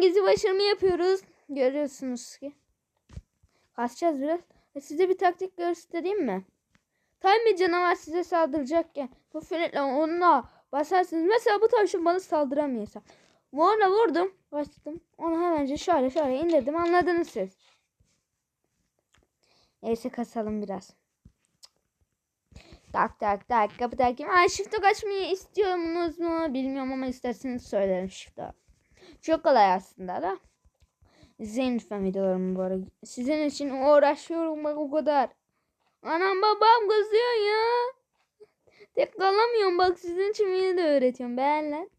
an gizli başarımı yapıyoruz. Görüyorsunuz ki. Kaçacağız biraz. E, Size bir taktik göstereyim mi? Tam bir canavar size saldıracakken bu fretle onunla basarsınız. Mesela bu tavşan bana saldıramıyorsa. Morla vurdum. Kaçtım. Onu hemen şöyle şöyle indirdim. Anladınız siz. Neyse kasalım biraz. Tak tak tak kapı takayım. Ay shift'e kaçmayı istiyorsunuz mu? Bilmiyorum ama isterseniz söylerim shift'e. Çok kolay aslında da. İzleyin lütfen videolarımı bu arada. Sizin için uğraşıyorum bak o kadar. Anam babam kızıyor ya. Tek kalamıyorum bak sizin için beni de öğretiyorum. Ben lan.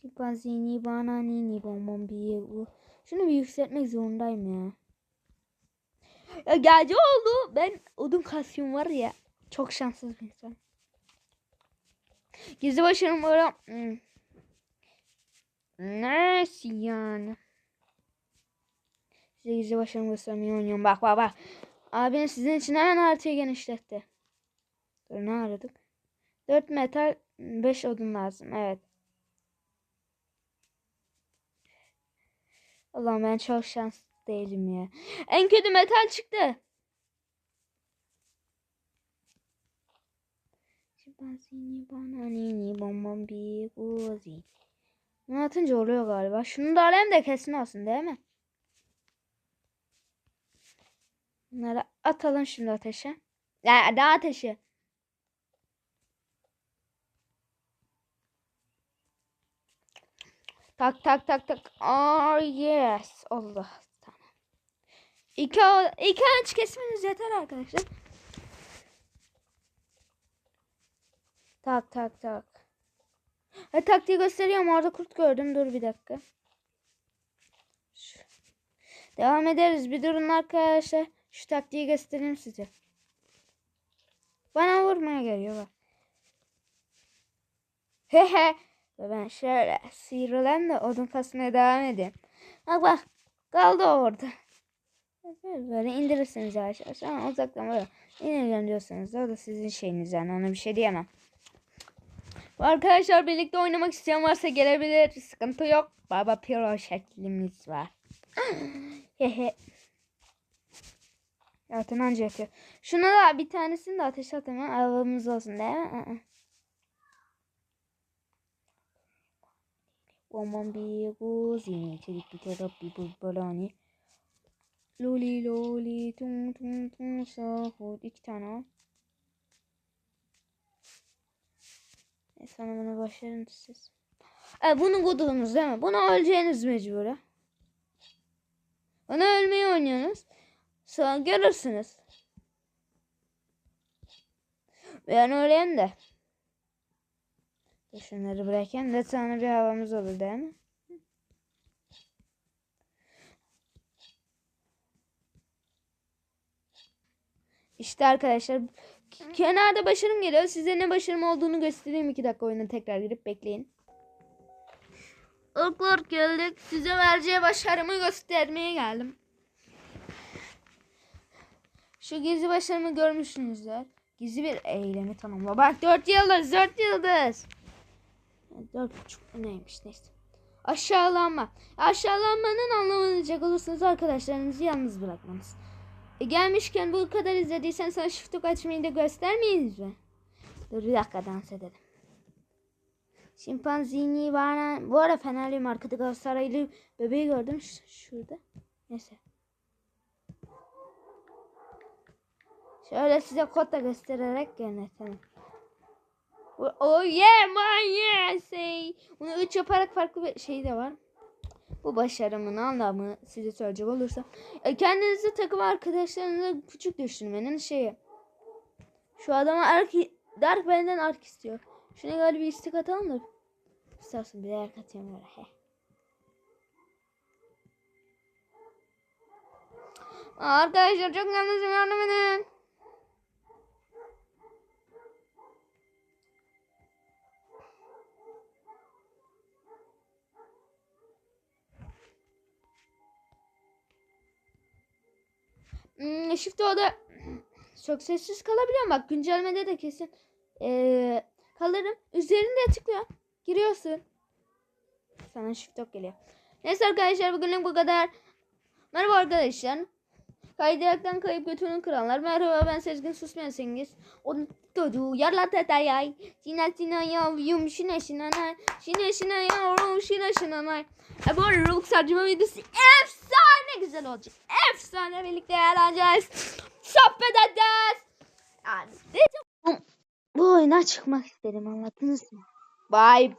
Şipanzini bana nini bonbon bir. Şunu bir yükseltmek zorundayım ya. Ya gece oldu. Ben odun kasıyorum var ya. Çok şanssız bir insan. Gizli başarım var. Hmm. Nasıl yani? Size gizli başarım göstermeyi oynuyorum. Bak bak bak. Abin sizin için hemen haritayı genişletti. Dur ne aradık? 4 metal 5 odun lazım. Evet. Allah'ım ben çok şanslı değilim ya. En kötü metal çıktı. Şipanzini bana nini bonbon bir kuzi. Bunu atınca oluyor galiba. Şunu da alayım da kesin olsun değil mi? Bunları atalım şimdi ateşe. Ya daha ateşe. Tak tak tak tak. Oh yes. Allah. Tamam. İki, iki ağaç kesmeniz yeter arkadaşlar. Tak tak tak. Ha, taktiği gösteriyorum. Orada kurt gördüm. Dur bir dakika. Devam ederiz. Bir durun arkadaşlar. Şu taktiği göstereyim size. Bana vurmaya geliyor bak. Hehe. Ve ben şöyle sıyrılayım da odun kasmaya devam edeyim. Bak bak. Kaldı orada. Böyle, indirirsiniz yavaş ama uzaktan böyle indireceğim diyorsanız da o da sizin şeyiniz yani ona bir şey diyemem. Arkadaşlar birlikte oynamak isteyen varsa gelebilir. Sıkıntı yok. Baba Piro şeklimiz var. Zaten anca yatıyor. Şuna da bir tanesini de ateşe atayım. ha, Avımız olsun değil mi? Woman bir kuzini. Çelik bir taraf bir bulbalani. Loli loli tung tung tung sahut. İki tane bunu başarın siz. E bunu kodunuz değil mi? Bunu öleceğiniz mecbur. Bunu ölmeyi oynuyorsunuz. Sonra görürsünüz. Ben öyleyim de. Şunları bırakayım da sonra bir havamız olur değil mi? İşte arkadaşlar kenarda başarım geliyor. Size ne başarım olduğunu göstereyim. 2 dakika oyuna tekrar girip bekleyin. Irklar geldik. Size vereceği başarımı göstermeye geldim. Şu gizli başarımı görmüşsünüzdür. Gizli bir eylemi tanımla. Bak 4 yıldız 4 yıldız. 4.5 neymiş neyse. Aşağılanma. Aşağılanmanın anlamını olursanız arkadaşlarınızı yalnız bırakmanız. E gelmişken bu kadar izlediysen sana shift açmayı da göstermeyiz mi? Dur bir dakika dans edelim. Şimpanzini bana... Bu ara Fenerliyim arkada Galatasaraylı bebeği gördüm Ş- şurada. Neyse. Şöyle size kod da göstererek yönetelim. Oh yeah my yeah say. Bunu 3 yaparak farklı bir şey de var. Bu başarımın anlamı size söyleyecek olursa e, kendinizi takım arkadaşlarınıza küçük düşürmenin şeyi. Şu adama ark, Dark benden ark istiyor. Şuna galiba istek atalım da. İstersen bir ark atayım böyle. He. Arkadaşlar çok yalnızım yardım edin. Hmm, Shift orada çok sessiz kalabiliyorum. Bak güncellemede de kesin ee, kalırım. Üzerinde tıklıyor. Giriyorsun. sana shift yok geliyor. Neyse arkadaşlar bugünlük bu kadar. Merhaba arkadaşlar. Kaydıraktan kayıp götünü kıranlar. Merhaba ben Sezgin susmuyorsanız. O çocuğu yarlat yay. Sina sina yavrum şina şina nay. Şina şina yavrum şina şina nay. E bu arada harcama videosu efsane güzel olacak. Efsane birlikte eğleneceğiz. Sohbet edeceğiz. Yani bu oyuna çıkmak istedim anladınız mı? Bye